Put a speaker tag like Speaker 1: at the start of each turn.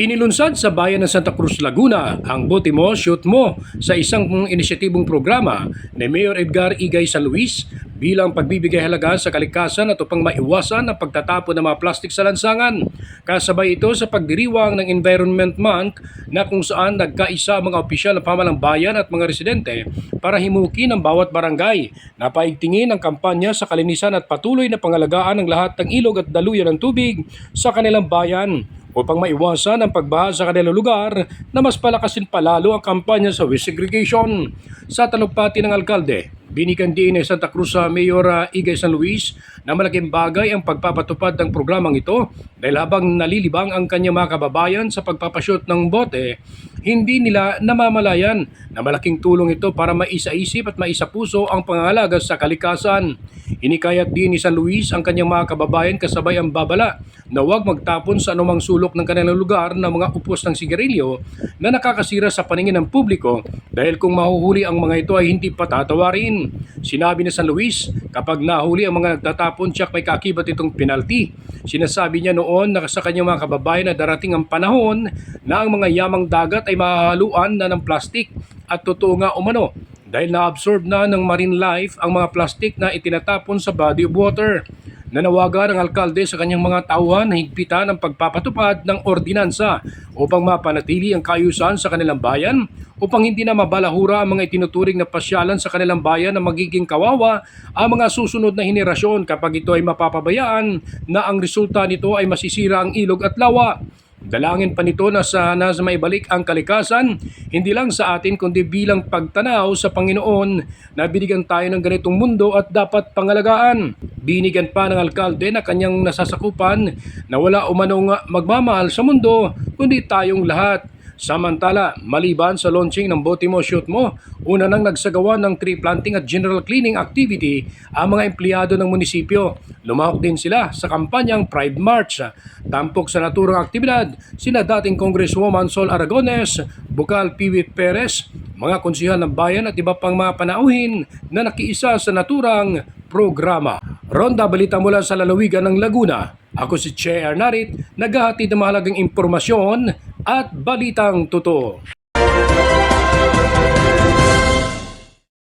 Speaker 1: Inilunsad sa bayan ng Santa Cruz, Laguna ang Bote Mo, Shoot Mo sa isang inisyatibong programa ni Mayor Edgar Igay San Luis bilang pagbibigay halaga sa kalikasan at upang maiwasan ang pagtatapon ng mga plastik sa lansangan. Kasabay ito sa pagdiriwang ng Environment Month na kung saan nagkaisa ang mga opisyal ng pamalang bayan at mga residente para himukin ang bawat barangay na paigtingin ang kampanya sa kalinisan at patuloy na pangalagaan ng lahat ng ilog at daluyan ng tubig sa kanilang bayan upang maiwasan ang pagbaha sa kanilang lugar na mas palakasin palalo ang kampanya sa waste segregation. Sa talumpati ng alkalde, binigyan din ni Santa Cruz sa Mayor uh, Igay San Luis na malaking bagay ang pagpapatupad ng programang ito dahil habang nalilibang ang kanyang mga kababayan sa pagpapashoot ng bote, hindi nila namamalayan na malaking tulong ito para maisa-isip at maisa-puso ang pangangalaga sa kalikasan. Inikayat din ni San Luis ang kanyang mga kababayan kasabay ang babala na huwag magtapon sa anumang sulok ng kanilang lugar ng mga upos ng sigarilyo na nakakasira sa paningin ng publiko dahil kung mahuhuli ang mga ito ay hindi patatawarin. Sinabi ni San Luis, kapag nahuli ang mga nagtatapon tiyak may kakibat itong penalty. Sinasabi niya noon na sa kanyang mga kababayan na darating ang panahon na ang mga yamang dagat ay mahahaluan na ng plastik at totoo nga umano dahil na-absorb na ng marine life ang mga plastik na itinatapon sa body of water. Nanawagan ang alkalde sa kanyang mga tauhan na higpitan ang pagpapatupad ng ordinansa upang mapanatili ang kaayusan sa kanilang bayan upang hindi na mabalahura ang mga itinuturing na pasyalan sa kanilang bayan na magiging kawawa ang mga susunod na henerasyon kapag ito ay mapapabayaan na ang resulta nito ay masisira ang ilog at lawa. Dalangin pa nito na sana sa maibalik ang kalikasan, hindi lang sa atin kundi bilang pagtanaw sa Panginoon na binigyan tayo ng ganitong mundo at dapat pangalagaan. Binigyan pa ng alkalde na kanyang nasasakupan na wala umanong magmamahal sa mundo kundi tayong lahat. Samantala, maliban sa launching ng Bote Mo Shoot Mo, una nang nagsagawa ng tree planting at general cleaning activity ang mga empleyado ng munisipyo. Lumahok din sila sa kampanyang Pride March. Tampok sa naturang aktibidad, sina dating Congresswoman Sol Aragones, Bukal Piwit Perez, mga konsihal ng bayan at iba pang mga panauhin na nakiisa sa naturang programa. Ronda balita mula sa lalawigan ng Laguna. Ako si Che Arnarit, naghahatid ng mahalagang impormasyon at balitang totoo.